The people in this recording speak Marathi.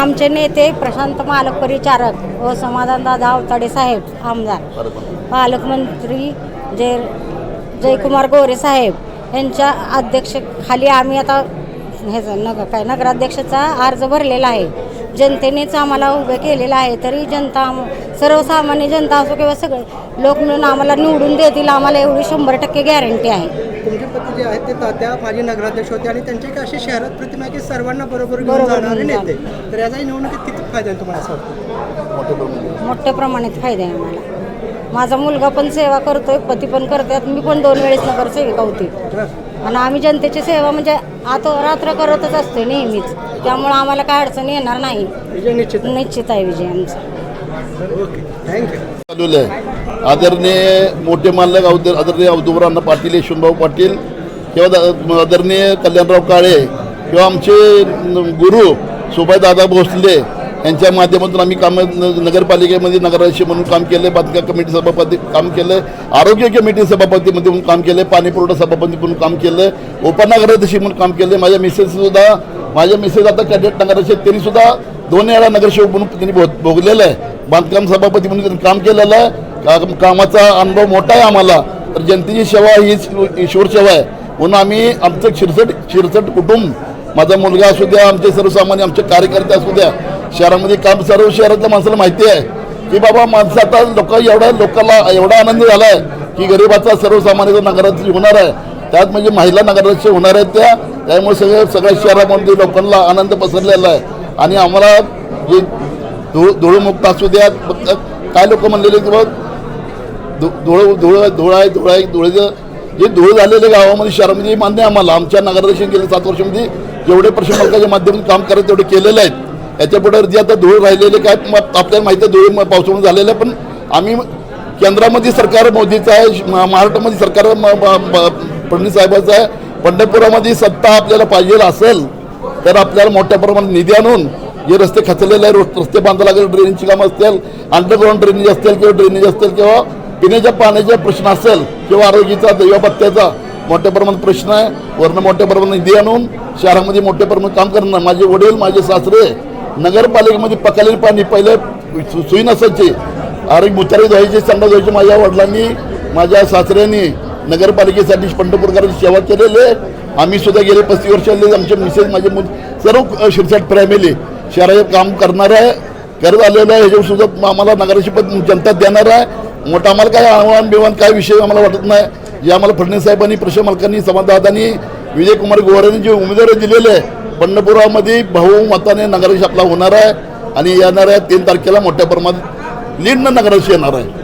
आमचे नेते प्रशांत मालक परिचारक व समाधानदादा अवताडे साहेब आमदार. पालकमंत्री जय जयकुमार गोरे साहेब यांच्या अध्यक्षखाली आम्ही आता ह्याचं नगर काय नगराध्यक्षाचा अर्ज भरलेला आहे. जनतेनेच आम्हाला उभे केलेलं आहे तरी जनता सर्वसामान्य जनता असो किंवा सगळे लोक मिळून आम्हाला निवडून देतील आम्हाला एवढी शंभर टक्के गॅरंटी आहे. तुमचे पती जे आहेत ते तात्या माजी नगराध्यक्ष होते आणि त्यांची एक अशी शहरात प्रतिमा आहे की सर्वांना बरोबर घेऊन बरोबर जाणारे घेऊन नेते. तर याचा निवडणुकीत किती फायदा आहे तुम्हाला असं वाटतं? मोठ्या प्रमाणात. फायदा आहे आम्हाला. माझा मुलगा पण सेवा करतोय पती पण करतात मी पण दोन वेळेस नगरसेविका होती. आणि आम्ही जनतेची सेवा म्हणजे आता रात्र करतच असतोय नेहमीच. त्यामुळे आम्हाला काय अडचण येणार नाही. विजय निश्चित निश्चित आहे विजय आमचा. ओके थँक्यू चालवलं आहे आदरणीय मोठे मालक आदर आदरणीय औदुबरांना पाटील यशवंतभाऊ पाटील किंवा दा- आदरणीय कल्याणराव काळे किंवा आमचे न- गुरु सुभायदादा भोसले यांच्या माध्यमातून आम्ही काम नगरपालिकेमध्ये नगराध्यक्ष म्हणून काम केलं बांधकाम कमिटी सभापती काम केलं आरोग्य कमिटी सभापतीमध्ये म्हणून काम केलं पाणीपुरवठा सभापती म्हणून काम केलं उपनगराध्यक्ष म्हणून काम केलं. माझ्या मिसेससुद्धा माझ्या मिसेस आता कॅडेट नगराध्यक्ष त्यांनी दोन वेळा नगरसेवक म्हणून त्यांनी भोग- भोगलेलं आहे. बांधकाम सभापती म्हणून त्यांनी काम केलेलं आहे. काम कामाचा अनुभव मोठा आहे आम्हाला. तर जनतेची सेवा ही ईश्वर सेवा आहे. म्हणून आम्ही आमचं शिरसट शिरसट कुटुंब माझा मुलगा असू द्या आमचे सर्वसामान्य आमचे कार्यकर्ते असू द्या शहरामध्ये काम सर्व शहरातल्या माणसाला माहिती आहे की बाबा माणसं आता लोक एवढ्या लोकांना एवढा आनंद झाला आहे की गरिबाचा सर्वसामान्याचा नगराध्यक्ष होणार आहे. त्यात म्हणजे महिला नगराध्यक्ष होणार आहेत त्या. त्यामुळे सगळ्या सगळ्या शहरामध्ये लोकांना आनंद पसरलेला आहे. आणि आम्हाला जे धुळ धुळमुक्त असू द्या फक्त काय लोक म्हणलेले की बघ धु- धुळ धुळ धुळ आहे धुळ आहे धुळेचं जे धुळ झालेले गावामध्ये शहरामध्ये मान्य आम्हाला. आमच्या नगराध्यक्ष गेल्या सात वर्षामध्ये जेवढे प्रश्न मालकाच्या माध्यमातून काम करत तेवढे केलेले आहेत. याच्यापुढे जे आता धूळ राहिलेले काय आपल्याला माहिती आहे धुळे पावसाळून पावसामुळे झालेलं आहे पण आम्ही केंद्रामध्ये सरकार मोदीचं आहे महाराष्ट्रामध्ये सरकार म- फडणवीस साहेबाचं आहे. पंढरपुरामध्ये सत्ता आपल्याला पाहिजे असेल तर आपल्याला मोठ्या प्रमाणात निधी आणून जे रस्ते खचलेले आहे रोड- रस्ते बांधायला लागेल ड्रेनेजची कामं असतील अंडरग्राऊंड ड्रेनेज असतील किंवा ड्रेनेज असतील किंवा पिण्याच्या पाण्याचा प्रश्न असेल किंवा आरोग्याचा दैवपत्त्याचा मोठ्या प्रमाणात प्रश्न आहे. वरनं मोठ्या प्रमाणात निधी आणून शहरामध्ये मोठ्या प्रमाणात काम करणं. माझे वडील माझे सासरे नगरपालिकेमध्ये पकालेले पाणी पहिले सु- सुई नसायची. आरोग्य मुतारी धुवायची चांगलं धुवायची माझ्या वडिलांनी माझ्या सासऱ्यांनी नगरपालिकेसाठी पंढरपूरकरांची सेवा केलेली आहे. आम्ही सुद्धा गेले पस्तीस वर्षाले आमचे मिसेस माझे मुल सर्व शिरसाट फॅमिली शहराचे काम करणार आहे. करत आलेलं आहे ह्याच्यावर सुद्धा आम्हाला नगराची पद जनता देणार आहे. मोठा आम्हाला काय आव्हान बिव्हान काय विषय आम्हाला वाटत नाही. जे आम्हाला फडणवीस साहेबांनी प्रश्न मालकांनी समाजदादांनी विजयकुमार गोवारांनी जे उमेदवार दिलेले आहे. पंढरपुरामध्ये बहुमताने नगराध्यक्ष आपला होणार आहे आणि येणाऱ्या तीन तारखेला मोठ्या प्रमाणात लीडनं नगराध्यक्ष येणार आहे.